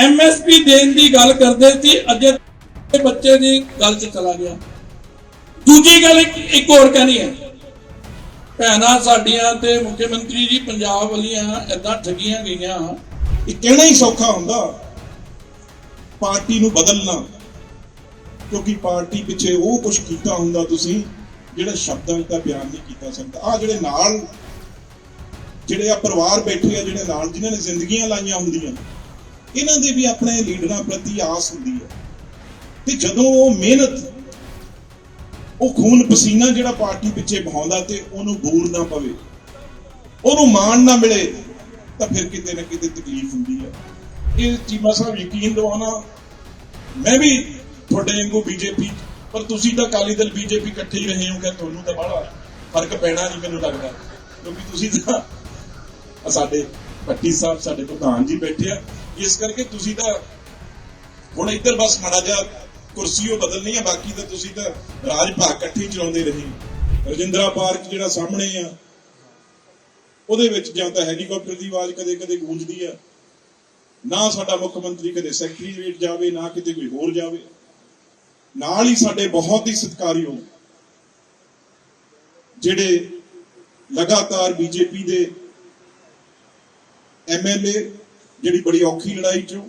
MSP ਦੇਣ ਦੀ ਗੱਲ ਕਰਦੇ ਸੀ, ਅਜੇ ਬੱਚੇ ਦੀ ਗੱਲ 'ਚ ਚਲਾ ਗਿਆ। ਦੂਜੀ ਗੱਲ ਇੱਕ ਹੋਰ ਕਹਿਣੀ ਹੈ। ਭੈਣਾਂ ਸਾਡੀਆਂ ਤੇ ਮੁੱਖ ਮੰਤਰੀ ਜੀ ਪੰਜਾਬ ਵਾਲੀਆਂ ਏਦਾਂ ਠੱਗੀਆਂ ਗਈਆਂ ਇਹ ਕਹਿਣਾ ਹੀ ਸੌਖਾ ਹੁੰਦਾ। ਪਾਰਟੀ ਨੂੰ ਬਦਲਣਾ, ਕਿਉਂਕਿ ਪਾਰਟੀ ਪਿੱਛੇ ਉਹ ਕੁਝ ਕੀਤਾ ਹੁੰਦਾ ਤੁਸੀਂ, ਜਿਹੜਾ ਸ਼ਬਦਾਂ ਵਿੱਚ ਬਿਆਨ ਨਹੀਂ ਕੀਤਾ ਸਕਦਾ। ਆ ਜਿਹੜੇ ਨਾਲ, ਜਿਹੜੇ ਆ ਪਰਿਵਾਰ ਬੈਠੇ ਆ, ਜਿਹੜੇ ਨਾਲ ਜਿਨ੍ਹਾਂ ਨੇ ਜ਼ਿੰਦਗੀਆਂ ਲਾਈਆਂ ਹੁੰਦੀਆਂ ਇਹਨਾਂ ਦੇ ਵੀ ਆਪਣੇ ਲੀਡਰਾਂ ਪ੍ਰਤੀ ਆਸ ਹੁੰਦੀ ਹੈ। ਤੇ ਜਦੋਂ ਉਹ ਮਿਹਨਤ, ਉਹ ਖੂਨ ਪਸੀਨਾ ਜਿਹੜਾ ਪਾਰਟੀ ਪਿੱਛੇ ਬਹਾਉਂਦਾ ਤੇ ਉਹਨੂੰ ਬੂਰ ਨਾ ਪਵੇ, ਉਹਨੂੰ ਮਾਣ ਨਾ ਮਿਲੇ, ਤਾਂ ਫਿਰ ਕਿਤੇ ਨਾ ਕਿਤੇ ਤਕਲੀਫ ਹੁੰਦੀ ਹੈ। ਇਹ ਚੀਮਾ ਸਾਹਿਬ ਯਕੀਨ ਦਿਵਾਉਣਾ ਮੈਂ ਵੀ ਤੁਹਾਡੇ ਵਾਂਗੂ ਬੀਜੇਪੀ, ਪਰ ਤੁਸੀਂ ਤਾਂ ਅਕਾਲੀ ਦਲ ਬੀਜੇਪੀ ਇਕੱਠੇ ਹੀ ਰਹੇ ਹੋ ਤੁਹਾਨੂੰ ਤਾਂ ਬੜਾ ਫ਼ਰਕ ਪੈਣਾ ਨਹੀਂ ਮੈਨੂੰ ਲੱਗਦਾ ਕਿਉਂਕਿ ਤੁਸੀਂ ਤਾਂ ਸਾਡੇ ਪੱਟੀ ਸਾਹਿਬ, ਸਾਡੇ ਪ੍ਰਧਾਨ ਜੀ ਬੈਠੇ ਆ ਇਸ ਕਰਕੇ ਤੁਸੀਂ ਤਾਂ ਹੁਣ ਇੱਧਰ ਬਸ ਮਾੜਾ ਜਿਹਾ ਕੁਰਸੀ ਬਦਲਣੀ ਆ, ਬਾਕੀ ਤਾਂ ਤੁਸੀਂ ਤਾਂ ਰਾਜ ਭਾਗ ਇਕੱਠੇ ਚਲਾਉਂਦੇ ਰਹੇ। ਰਜਿੰਦਰਾ ਪਾਰਕ ਜਿਹੜਾ ਸਾਹਮਣੇ ਆ, ਉਹਦੇ ਵਿੱਚ ਜਾਂ ਤਾਂ ਹੈਲੀਕਾਪਟਰ ਦੀ ਆਵਾਜ਼ ਕਦੇ-ਕਦੇ ਗੂੰਜਦੀ ਆ। ਨਾ ਸਾਡਾ ਮੁੱਖ ਮੰਤਰੀ ਕਦੇ ਸੈਕਟਰੀਏਟ ਜਾਵੇ, ਨਾ ਕਿਤੇ ਕੋਈ ਹੋਰ ਜਾਵੇ। ਨਾਲ ਹੀ ਸਾਡੇ ਬਹੁਤ ਹੀ ਸਤਿਕਾਰਯੋਗ ਜਿਹੜੇ ਲਗਾਤਾਰ ਬੀਜੇਪੀ ਦੇ ਐਮਐਲਏ ਜਿਹੜੀ ਬੜੀ ਔਖੀ ਲੜਾਈ ਚੋਂ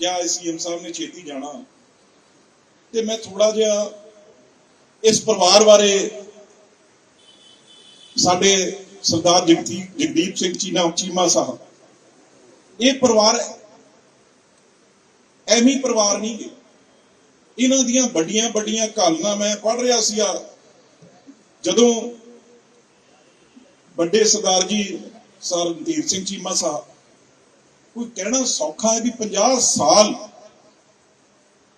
ਗਿਆ ਸੀਐਮ ਸਾਹਿਬ ਨੇ ਛੇਤੀ ਜਾਣਾ। ਤੇ ਮੈਂ ਥੋੜਾ ਜਿਹਾ ਇਸ ਪਰਿਵਾਰ ਬਾਰੇ ਸਾਡੇ ਸਰਦਾਰ ਜਗਦੀਪ ਸਿੰਘ ਚੀਨਾ ਚੀਮਾ ਸਾਹਿਬ। ਇਹ ਪਰਿਵਾਰ ਐਵੇਂ ਪਰਿਵਾਰ ਨਹੀਂ ਗੇ। ਇਹਨਾਂ ਦੀਆਂ ਵੱਡੀਆਂ ਵੱਡੀਆਂ ਕਹਾਣੀਆਂ ਮੈਂ ਪੜ੍ਹ ਰਿਹਾ ਸੀ ਆ ਜਦੋਂ ਵੱਡੇ ਸਰਦਾਰ ਜੀ ਸਰ ਰਣਧੀਰ ਸਿੰਘ ਚੀਮਾ ਸਾਹਿਬ, ਕੋਈ ਕਹਿਣਾ ਸੌਖਾ ਹੈ ਵੀ 50 ਸਾਲ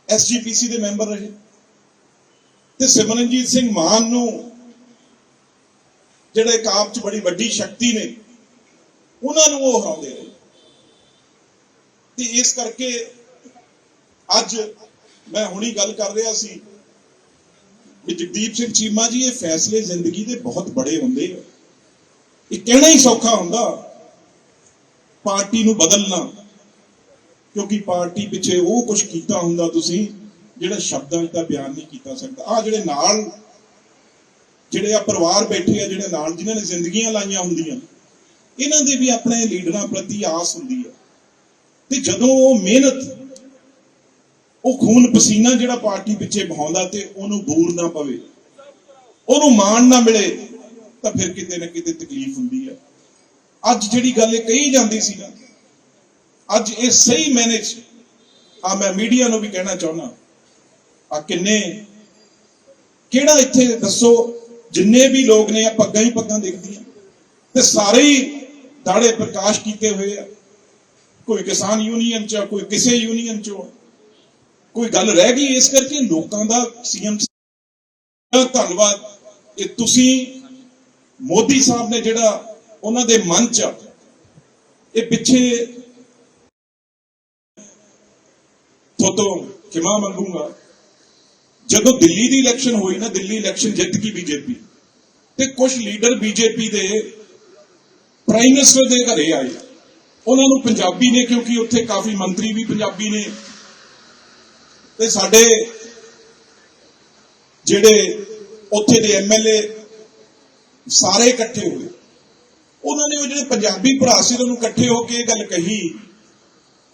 ਐਸਜੀਪੀਸੀ ਦੇ ਮੈਂਬਰ ਰਹੇ? ਤੇ ਸਿਮਰਨਜੀਤ ਸਿੰਘ ਮਾਨ ਨੂੰ ਜਿਹੜੇ ਕਾਪ ਚ ਬੜੀ ਵੱਡੀ ਸ਼ਕਤੀ ਨੇ, ਉਹਨਾਂ ਨੂੰ ਉਹ ਹਰਾਉਂਦੇ ਰਹੇ। ਤੇ ਇਸ ਕਰਕੇ ਅੱਜ ਮੈਂ ਹੁਣੀ ਗੱਲ ਕਰ ਰਿਹਾ ਸੀ ਕਿ ਜਗਦੀਪ ਸਿੰਘ ਚੀਮਾ ਜੀ, ਇਹ ਫੈਸਲੇ ਜ਼ਿੰਦਗੀ ਦੇ ਬਹੁਤ ਬੜੇ ਹੁੰਦੇ ਆ ਇਹ ਕਹਿਣਾ ਹੀ ਸੌਖਾ ਹੁੰਦਾ? ਪਾਰਟੀ ਨੂੰ ਬਦਲਣਾ। ਕਿਉਂਕਿ ਪਾਰਟੀ ਪਿੱਛੇ ਉਹ ਕੁਝ ਕੀਤਾ ਹੁੰਦਾ ਤੁਸੀਂ, ਜਿਹੜਾ ਸ਼ਬਦਾਂ ਵਿੱਚ ਤਾਂ ਬਿਆਨ ਨਹੀਂ ਕੀਤਾ ਸਕਦਾ। ਆ ਜਿਹੜੇ ਨਾਲ, ਜਿਹੜੇ ਆ ਪਰਿਵਾਰ ਬੈਠੇ ਆ, ਜਿਹੜੇ ਨਾਲ ਜਿਨ੍ਹਾਂ ਨੇ ਜ਼ਿੰਦਗੀਆਂ ਲਾਈਆਂ ਹੁੰਦੀਆਂ, ਇਹਨਾਂ ਦੇ ਵੀ ਆਪਣੇ ਲੀਡਰਾਂ ਪ੍ਰਤੀ ਆਸ ਹੁੰਦੀ ਹੈ ਤੇ ਜਦੋਂ ਉਹ ਮਿਹਨਤ, ਉਹ ਖੂਨ ਪਸੀਨਾ ਜਿਹੜਾ ਪਾਰਟੀ ਪਿੱਛੇ ਬਹਾਉਂਦਾ ਤੇ ਉਹਨੂੰ ਬੂਰ ਨਾ ਪਵੇ, ਉਹਨੂੰ ਮਾਣ ਨਾ ਮਿਲੇ ਤਾਂ ਫਿਰ ਕਿਤੇ ਨਾ ਕਿਤੇ ਤਕਲੀਫ ਹੁੰਦੀ ਹੈ। ਅੱਜ ਜਿਹੜੀ ਗੱਲ ਇਹ ਕਹੀ ਜਾਂਦੀ ਸੀ ਨਾ, ਅੱਜ ਇਹ ਸਹੀ ਮੈਨੇਜ ਆ ਮੈਂ ਮੀਡੀਆ ਨੂੰ ਵੀ ਕਹਿਣਾ ਚਾਹੁੰਦਾ। ਆ ਕਿੰਨੇ, ਕਿਹੜਾ ਇੱਥੇ ਦੱਸੋ, ਜਿੰਨੇ ਵੀ ਲੋਕ ਨੇ ਆ ਪੱਗਾਂ ਹੀ ਪੱਗਾਂ ਦੇਖਦੀਆਂ ਤੇ ਸਾਰੇ ਹੀ ਦਾੜੇ ਪ੍ਰਕਾਸ਼ ਕੀਤੇ ਹੋਏ ਆ। ਕੋਈ ਕਿਸਾਨ ਯੂਨੀਅਨ ਚ, ਕੋਈ ਕਿਸੇ ਯੂਨੀਅਨ ਚ। ਕੋਈ ਗੱਲ ਰਹਿ ਗਈ ਇਸ ਕਰਕੇ ਲੋਕਾਂ ਦਾ ਸੀਐਮ ਧੰਨਵਾਦ। ਇਹ ਤੁਸੀਂ ਮੋਦੀ ਸਾਹਿਬ ਨੇ ਜਿਹੜਾ ਉਹਨਾਂ ਦੇ ਮਨ ਚ ਇਹ ਪਿੱਛੇ ਤੋਂ ਖਿਮਾ ਮੰਗੂਗਾ। ਜਦੋਂ ਦਿੱਲੀ ਦੀ ਇਲੈਕਸ਼ਨ ਹੋਈ ਨਾ, ਦਿੱਲੀ ਇਲੈਕਸ਼ਨ ਜਿੱਤ ਗਈ ਬੀਜੇਪੀ। ਤੇ ਕੁਝ ਲੀਡਰ ਬੀਜੇਪੀ ਦੇ ਪ੍ਰਾਈਮ ਮਿਨਿਸਟਰ ਦੇ ਘਰੇ ਆਏ। ਉਹਨਾਂ ਨੂੰ ਪੰਜਾਬੀ ਨੇ, ਕਿਉਂਕਿ ਉੱਥੇ ਕਾਫੀ ਮੰਤਰੀ ਵੀ ਪੰਜਾਬੀ ਨੇ। ਤੇ ਸਾਡੇ ਜਿਹੜੇ ਉੱਥੇ ਦੇ ਐਮਐਲਏ ਸਾਰੇ ਇਕੱਠੇ ਹੋਏ ਉਹਨਾਂ ਨੇ ਉਹ ਜਿਹੜੇ ਪੰਜਾਬੀ ਭਰਾ ਸੀ, ਉਹਨਾਂ ਨੂੰ ਇਕੱਠੇ ਹੋ ਕੇ ਇਹ ਗੱਲ ਕਹੀ।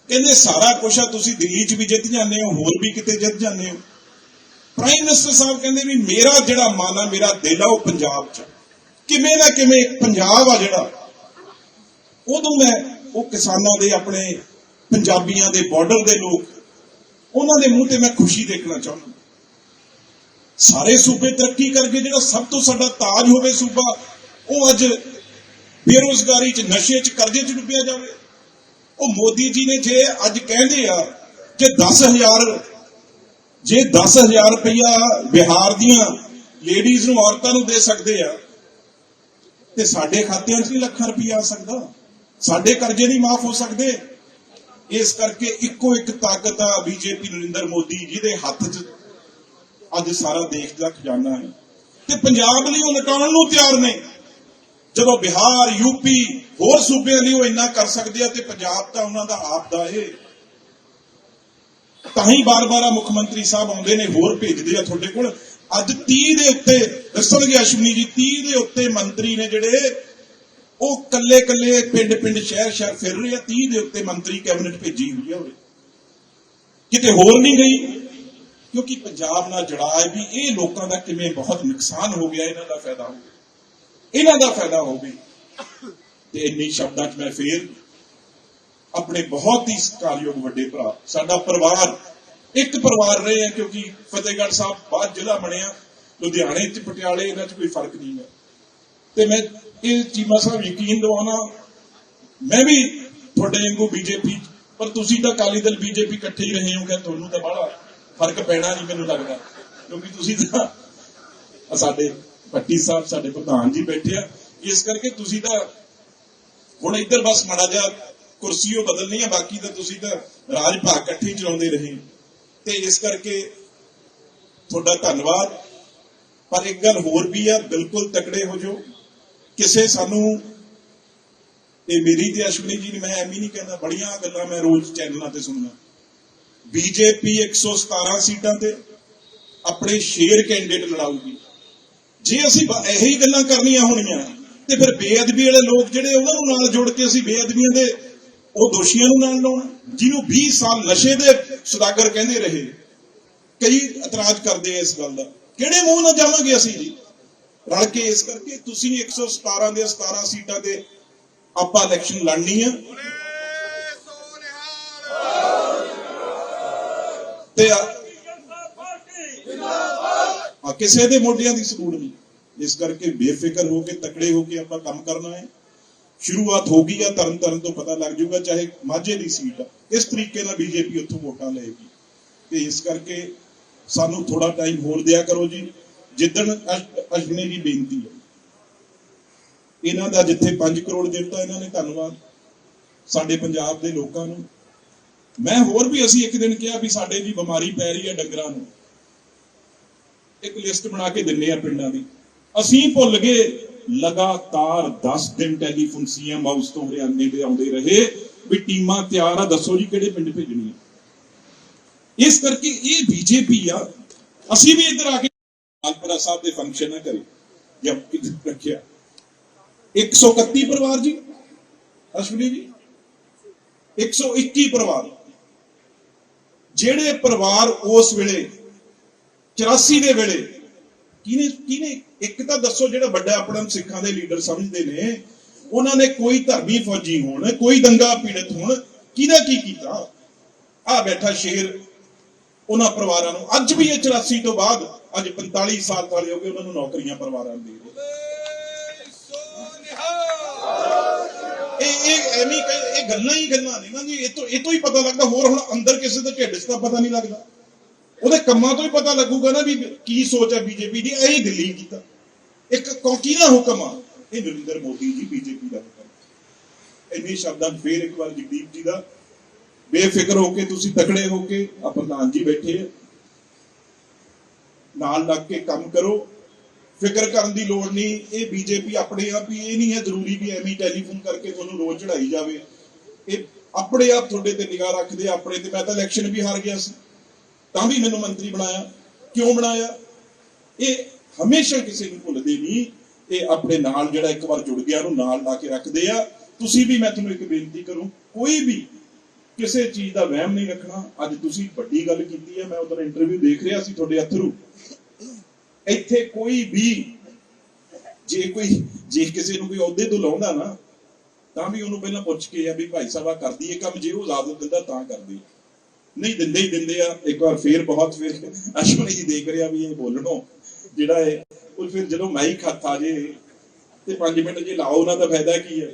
ਕਹਿੰਦੇ, ਸਾਰਾ ਕੁਛ ਆ, ਤੁਸੀਂ ਦਿੱਲੀ 'ਚ ਵੀ ਜਿੱਤ ਜਾਂਦੇ ਹੋ, ਹੋਰ ਵੀ ਕਿਤੇ ਜਿੱਤ ਜਾਂਦੇ ਹੋ। ਪ੍ਰਾਈਮ ਮਿਨਿਸਟਰ ਸਾਹਿਬ ਕਹਿੰਦੇ ਵੀ, ਮੇਰਾ ਜਿਹੜਾ ਮਨ ਆ, ਮੇਰਾ ਦਿਲ ਆ, ਉਹ ਪੰਜਾਬ 'ਚ ਕਿਵੇਂ ਨਾ ਕਿਵੇਂ ਪੰਜਾਬ ਆ ਜਿਹੜਾ। ਉਦੋਂ ਮੈਂ, ਉਹ ਕਿਸਾਨਾਂ ਦੇ ਆਪਣੇ ਪੰਜਾਬੀਆਂ ਦੇ ਬਾਰਡਰ ਦੇ ਲੋਕ, ਉਹਨਾਂ ਦੇ ਮੂੰਹ ਤੇ ਮੈਂ ਖੁਸ਼ੀ ਦੇਖਣਾ ਚਾਹੁੰਦਾ। ਸਾਰੇ ਸੂਬੇ ਤਰੱਕੀ ਕਰਕੇ ਜਿਹੜਾ ਸਭ ਤੋਂ ਸਾਡਾ ਤਾਜ ਹੋਵੇ ਸੂਬਾ, ਉਹ ਅੱਜ ਬੇਰੋਜ਼ਗਾਰੀ 'ਚ, ਨਸ਼ੇ 'ਚ, ਕਰਜ਼ੇ 'ਚ ਡੁੱਬਿਆ ਜਾਵੇ। ਉਹ ਮੋਦੀ ਜੀ ਨੇ ਜੇ ਅੱਜ ਕਹਿੰਦੇ ਆ ਕਿ 10000 ਜੇ 10000 ਰੁਪਇਆ ਬਿਹਾਰ ਦੀਆਂ ਲੇਡੀਜ਼ ਨੂੰ ਔਰਤਾਂ ਨੂੰ ਦੇ ਸਕਦੇ ਆ, ਤੇ ਸਾਡੇ ਖਾਤਿਆਂ 'ਚ ਨਹੀਂ ਲੱਖਾਂ ਰੁਪਇਆ ਆ ਸਕਦਾ। ਸਾਡੇ ਕਰਜ਼ੇ ਨਹੀਂ ਮਾਫ ਹੋ ਸਕਦੇ। ਇਸ ਕਰਕੇ ਇੱਕੋ ਇੱਕ ਤਾਕਤ ਆ ਬੀਜੇਪੀ ਨਰਿੰਦਰ ਮੋਦੀ ਜਿਹਦੇ ਹੱਥ 'ਚ। ਅੱਜ ਸਾਰਾ ਦੇਸ਼ ਦਾ ਖਜ਼ਾਨਾ ਹੈ। ਤੇ ਪੰਜਾਬ ਲਈ ਉਹ ਲਟਾਉਣ ਨੂੰ ਤਿਆਰ ਨੇ। ਜਦੋਂ ਬਿਹਾਰ ਯੂਪੀ ਹੋਰ ਸੂਬਿਆਂ ਲਈ ਉਹ ਇੰਨਾ ਕਰ ਸਕਦੇ ਆ ਤੇ ਪੰਜਾਬ ਤਾਂ ਉਹਨਾਂ ਦਾ ਆਪ ਦਾ ਏ। ਤਾਂ ਹੀ ਬਾਰ-ਬਾਰ ਮੁੱਖ ਮੰਤਰੀ ਸਾਹਿਬ ਆਉਂਦੇ ਨੇ, ਹੋਰ ਭੇਜਦੇ ਆ ਤੁਹਾਡੇ ਕੋਲ। ਅੱਜ 30 ਦੇ ਉੱਤੇ, ਦੱਸਣਗੇ ਅਸ਼ਵਨੀ ਜੀ 30 ਦੇ ਉੱਤੇ ਮੰਤਰੀ ਨੇ ਜਿਹੜੇ, ਉਹ ਕੱਲੇ-ਕੱਲੇ ਪਿੰਡ-ਪਿੰਡ, ਸ਼ਹਿਰ-ਸ਼ਹਿਰ ਫਿਰ ਰਹੇ ਆ। 30 ਦੇ ਉੱਤੇ ਮੰਤਰੀ ਕੈਬਨਿਟ ਭੇਜੀ ਹੋਈ ਆ ਉਹਦੇ ਕਿਤੇ ਹੋਰ ਨਹੀਂ ਗਈ। ਕਿਉਂਕਿ ਪੰਜਾਬ ਨਾਲ ਜੜਾ ਹੈ ਵੀ ਇਹ ਲੋਕਾਂ ਦਾ ਕਿਵੇਂ ਬਹੁਤ ਨੁਕਸਾਨ ਹੋ ਗਿਆ, ਇਹਨਾਂ ਦਾ ਫਾਇਦਾ ਹੋ ਗਿਆ। ਇਹਨਾਂ ਦਾ ਫਾਇਦਾ ਹੋਵੇ ਤੇ ਇੰਨੀ ਸ਼ਬਦਾਂ 'ਚ ਮੈਂ ਫੇਰ ਆਪਣੇ ਬਹੁਤ ਹੀ ਸਤਿਕਾਰਯੋਗ ਵੱਡੇ ਭਰਾ, ਸਾਡਾ ਪਰਿਵਾਰ, ਇੱਕ ਪਰਿਵਾਰ ਰਹੇ ਆ ਕਿਉਂਕਿ ਫਤਿਹਗੜ੍ਹ ਸਾਹਿਬ ਬਾਅਦ ਜ਼ਿਲ੍ਹਾ ਬਣਿਆ, ਲੁਧਿਆਣੇ ਤੇ ਪਟਿਆਲੇ ਇਹਨਾਂ 'ਚ ਕੋਈ ਫ਼ਰਕ ਨਹੀਂ ਹੈ। ਤੇ ਮੈਂ ਇਹ ਚੀਮਾ ਸਾਹਿਬ ਯਕੀਨ ਦਿਵਾਉਣਾ, ਮੈਂ ਵੀ ਤੁਹਾਡੇ ਵਾਂਗੂ ਬੀਜੇਪੀ ਪਰ ਤੁਸੀਂ ਤਾਂ ਅਕਾਲੀ ਦਲ ਬੀਜੇਪੀ ਇਕੱਠੇ ਹੀ ਰਹੇ ਹੋ ਕਿ ਤੁਹਾਨੂੰ ਤਾਂ ਬੜਾ ਫ਼ਰਕ ਪੈਣਾ ਨਹੀਂ ਮੈਨੂੰ ਲੱਗਦਾ। ਕਿਉਂਕਿ ਤੁਸੀਂ ਤਾਂ ਸਾਡੇ ਪੱਟੀ ਸਾਹਿਬ, ਸਾਡੇ ਪ੍ਰਧਾਨ ਜੀ ਬੈਠੇ ਆ। ਇਸ ਕਰਕੇ ਤੁਸੀਂ ਤਾਂ ਹੁਣ ਇੱਧਰ ਬਸ ਮਾੜਾ ਜਿਹਾ ਕੁਰਸੀ ਉਹ ਬਦਲਣੀ ਆ ਬਾਕੀ ਤਾਂ ਤੁਸੀਂ ਤਾਂ ਰਾਜ ਭਾਗ ਇਕੱਠੇ ਚਲਾਉਂਦੇ ਰਹੇ। ਤੇ ਇਸ ਕਰਕੇ ਤੁਹਾਡਾ ਧੰਨਵਾਦ। ਪਰ ਇੱਕ ਗੱਲ ਹੋਰ ਵੀ ਆ, ਬਿਲਕੁਲ ਤਕੜੇ ਹੋ ਜਾਓ। ਕਿਸੇ ਸਾਨੂੰ, ਇਹ ਮੇਰੀ ਤੇ ਅਸ਼ਵਨੀ ਜੀ ਨੇ ਮੈਂ ਐਵੇਂ ਨਹੀਂ ਕਹਿੰਦਾ, ਬੜੀਆਂ ਗੱਲਾਂ ਮੈਂ ਰੋਜ਼ ਚੈਨਲਾਂ ਤੇ ਸੁਣਦਾ। ਬੀਜੇਪੀ 117 ਸੀਟਾਂ ਤੇ ਆਪਣੇ ਸ਼ੇਰ ਕੈਂਡੀਡੇਟ ਲੜਾਊਗੀ। ਜੇ ਅਸੀਂ ਬ- ਇਹੋ ਹੀ ਗੱਲਾਂ ਕਰਨੀਆਂ ਹੋਣੀਆਂ, ਤੇ ਫਿਰ ਬੇਅਦਬੀ ਵਾਲੇ ਲੋਕ ਜਿਹੜੇ ਉਹਨਾਂ ਨੂੰ ਨਾਲ ਜੋੜ ਕੇ ਅਸੀਂ ਬੇਅਦਬੀਆਂ ਦੇ ਉਹ ਦੋਸ਼ੀਆਂ ਨੂੰ ਨਾਲ ਲਾਉਣਾ, ਜਿਹਨੂੰ 20 ਸਾਲ ਨਸ਼ੇ ਦੇ ਸੁਦਾਗਰ ਕਹਿੰਦੇ ਰਹੇ, ਕਈ ਇਤਰਾਜ਼ ਕਰਦੇ ਆ ਇਸ ਗੱਲ ਦਾ। ਕਿਹੜੇ ਮੂੰਹ ਨਾਲ ਜਾਵਾਂਗੇ ਅਸੀਂ ਜੀ? ਰਲ ਕੇ ਇਸ ਕਰਕੇ ਤੁਸੀਂ 117 ਦੇ 17 ਸੀਟਾਂ ਤੇ ਆਪਾਂ ਇਲੈਕਸ਼ਨ ਲੜਨੀ ਆ। ਤੇ ਆ ਕਿਸੇ ਦੇ ਮੋਢਿਆਂ ਦੀ ਸਪੂੜ ਨਹੀਂ। ਇਸ ਕਰਕੇ ਬੇਫਿਕਰ ਹੋ ਕੇ, ਤਕੜੇ ਹੋ ਕੇ ਆਪਾਂ ਕੰਮ ਕਰਨਾ ਹੈ। ਸ਼ੁਰੂਆਤ ਹੋ ਗਈ ਆ ਤਰਨ ਤਰਨ ਤੋਂ ਪਤਾ ਲੱਗ ਜਾਊਗਾ, ਚਾਹੇ ਮਾਝੇ ਦੀ ਸੀਟ ਆ। ਇਸ ਤਰੀਕੇ ਨਾਲ ਬੀਜੇਪੀ ਉੱਥੋਂ ਵੋਟਾਂ ਲਏਗੀ। ਤੇ ਇਸ ਕਰਕੇ ਸਾਨੂੰ ਥੋੜਾ ਟਾਈਮ ਹੋਰ ਦਿਆ ਕਰੋ ਜੀ। ਜਿੱਦਣ ਅਸ਼- ਦੀ ਬੇਨਤੀ ਹੈ। ਇਹਨਾਂ ਦਾ ਜਿੱਥੇ 5 ਕਰੋੜ ਦਿੱਤਾ ਇਹਨਾਂ ਨੇ ਧੰਨਵਾਦ। ਸਾਡੇ ਪੰਜਾਬ ਦੇ ਲੋਕਾਂ ਨੂੰ। ਮੈਂ ਹੋਰ ਵੀ ਅਸੀਂ ਇੱਕ ਦਿਨ ਕਿਹਾ ਵੀ ਸਾਡੇ ਜੀ ਬਿਮਾਰੀ ਪੈ ਰਹੀ ਹੈ ਡੰਗਰਾਂ ਨੂੰ। ਇੱਕ ਲਿਸਟ ਬਣਾ ਕੇ ਦਿੰਨੇ ਆ ਪਿੰਡਾਂ ਦੀ। ਅਸੀਂ ਭੁੱਲ ਗਏ, ਲਗਾਤਾਰ 10 ਦਿਨ ਟੈਲੀਫੋਨ ਸੀਐਮ ਹਾਊਸ ਤੋਂ ਹਰਿਆਣੇ ਦੇ ਆਉਂਦੇ ਰਹੇ, ਵੀ ਟੀਮਾਂ ਤਿਆਰ ਆ, ਦੱਸੋ ਜੀ ਕਿਹੜੇ ਪਿੰਡ ਭੇਜਣੀ ਹੈ ਇਸ ਕਰਕੇ ਇਹ ਬੀਜੇਪੀ ਆ, ਅਸੀਂ ਵੀ ਇੱਧਰ ਆ ਕੇ ਮਾਲਪੁਰਾ ਸਾਹਿਬ ਦੇ ਫੰਕਸ਼ਨ ਨਾ ਕਰੇ ਜਾਂ ਇੱਧਰ ਰੱਖਿਆ। 131 ਪਰਿਵਾਰ ਜੀ, ਅਸ਼ਵਨੀ ਜੀ। 121 ਪਰਿਵਾਰ। ਜਿਹੜੇ ਪਰਿਵਾਰ ਉਸ ਵੇਲੇ 84 ਦੇ ਵੇਲੇ, ਕਿਹਨੇ ਕਿਹਨੇ, ਇੱਕ ਤਾਂ ਦੱਸੋ ਜਿਹੜਾ ਵੱਡਾ ਆਪਣਾ ਸਿੱਖਾਂ ਦੇ ਲੀਡਰ ਸਮਝਦੇ ਨੇ, ਉਹਨਾਂ ਨੇ ਕੋਈ ਧਰਮੀ ਫੌਜੀ ਹੋਣ, ਕੋਈ ਦੰਗਾ ਪੀੜਤ ਹੋਣ, ਕਿਹਦਾ ਕੀ ਕੀਤਾ? ਆ ਬੈਠਾ ਸ਼ੇਰ ਉਹਨਾਂ ਪਰਿਵਾਰਾਂ ਨੂੰ। ਅੱਜ ਵੀ ਇਹ 84 ਤੋਂ ਬਾਅਦ, ਅੱਜ 45 ਸਾਲ ਵਾਲੇ ਹੋ ਗਏ, ਉਹਨਾਂ ਨੂੰ ਨੌਕਰੀਆਂ ਪਰਿਵਾਰਾਂ ਨੂੰ ਦੇ ਇਹ ਇਹ ਐਵੇਂ ਇਹ ਗੱਲਾਂ ਹੀ ਗੱਲਾਂ ਨੇ ਨਾ ਜੀ। ਇਹ ਤੋਂ ਇਹ ਤੋਂ ਹੀ ਪਤਾ ਲੱਗਦਾ, ਹੋਰ ਹੁਣ ਅੰਦਰ ਕਿਸੇ ਦੇ ਢਿੱਡ 'ਚ ਤਾਂ ਪਤਾ ਨਹੀਂ ਲੱਗਦਾ। ਉਹਦੇ ਕੰਮਾਂ ਤੋਂ ਹੀ ਪਤਾ ਲੱਗੂਗਾ ਨਾ ਵੀ ਕੀ ਸੋਚ ਹੈ ਬੀਜੇਪੀ ਦੀ। ਇਹ ਦਿੱਲੀ ਕੀਤਾ ਇੱਕ ਕੌਕੀ ਦਾ ਹੁਕਮ ਆ। ਇਹ ਨਰਿੰਦਰ ਮੋਦੀ ਜੀ ਬੀਜੇਪੀ ਦਾ ਹੁਕਮ ਇੰਨੇ ਸ਼ਬਦਾਂ 'ਚ ਫੇਰ ਇੱਕ ਵਾਰ ਜਗਦੀਪ ਜੀ ਦਾ। ਬੇਫਿਕਰ ਹੋ ਕੇ ਤੁਸੀਂ ਤਕੜੇ ਹੋ ਕੇ ਆ ਪ੍ਰਧਾਨ ਜੀ ਬੈਠੇ ਆ। ਨਾਲ ਲੱਗ ਕੇ ਕੰਮ ਕਰੋ। ਫਿਕਰ ਕਰਨ ਦੀ ਲੋੜ ਨਹੀਂ। ਇਹ ਬੀਜੇਪੀ ਆਪਣੇ ਆਪ ਹੀ, ਇਹ ਨਹੀਂ ਹੈ ਜ਼ਰੂਰੀ ਵੀ ਐਵੇਂ ਟੈਲੀਫੋਨ ਕਰਕੇ ਤੁਹਾਨੂੰ ਰੋਜ਼ ਚੜਾਈ ਜਾਵੇ। ਇਹ ਆਪਣੇ ਆਪ ਤੁਹਾਡੇ ਤੇ ਨਿਗਾਹ ਰੱਖਦੇ ਆਪਣੇ ਤੇ। ਮੈਂ ਤਾਂ ਇਲੈਕਸ਼ਨ ਵੀ ਹਾਰ ਗਿਆ ਸੀ। ਤਾਂ ਵੀ ਮੈਨੂੰ ਮੰਤਰੀ ਬਣਾਇਆ। ਕਿਉਂ ਬਣਾਇਆ? ਇਹ ਹਮੇਸ਼ਾ ਕਿਸੇ ਨੂੰ ਭੁੱਲਦੇ ਨਹੀਂ। ਇਹ ਆਪਣੇ ਨਾਲ ਜਿਹੜਾ ਇੱਕ ਵਾਰ ਜੁੜ ਗਿਆ, ਉਹਨੂੰ ਨਾਲ ਲਾ ਕੇ ਰੱਖਦੇ ਆ। ਤੁਸੀਂ ਵੀ, ਮੈਂ ਤੁਹਾਨੂੰ ਇੱਕ ਬੇਨਤੀ ਕਰੂੰ, ਕੋਈ ਵੀ ਕਿਸੇ ਚੀਜ਼ ਦਾ ਵਹਿਮ ਨਹੀਂ ਰੱਖਣਾ। ਅੱਜ ਤੁਸੀਂ ਵੱਡੀ ਗੱਲ ਕੀਤੀ ਹੈ, ਮੈਂ ਉਧਰ ਇੰਟਰਵਿਊ ਦੇਖ ਰਿਹਾ ਸੀ ਤੁਹਾਡੇ ਅਥਰੂ ਇੱਥੇ ਕੋਈ ਵੀ ਜੇ ਕੋਈ, ਜੇ ਕਿਸੇ ਨੂੰ ਕੋਈ ਅਹੁਦੇ ਤੋਂ ਲਾਉਂਦਾ ਨਾ, ਤਾਂ ਵੀ ਉਹਨੂੰ ਪਹਿਲਾਂ ਪੁੱਛ ਕੇ ਆ ਵੀ ਭਾਈ ਸਾਹਿਬ ਆ ਕਰਦੀ ਇਹ ਕੰਮ, ਜੇ ਉਹ ਇਜਾਜ਼ਤ ਦਿੰਦਾ ਤਾਂ ਕਰਦੀ ਨਹੀਂ, ਦਿੰਦੇ ਹੀ ਦਿੰਦੇ ਆ, ਇੱਕ ਵਾਰ ਫੇਰ ਬਹੁਤ ਫੇਰ ਅਸ਼ਵਨੀ ਜੀ ਦੇਖ ਰਿਹਾ ਵੀ ਇਹ ਬੋਲਣੋ, ਜਿਹੜਾ ਹੈ ਉਹ ਫਿਰ ਜਦੋਂ ਮਾਈਕ ਹੱਥ ਆ ਜੇ ਤੇ 5 ਮਿੰਟ ਜੇ ਲਾਓ, ਉਹਨਾਂ ਦਾ ਫਾਇਦਾ ਕੀ ਹੈ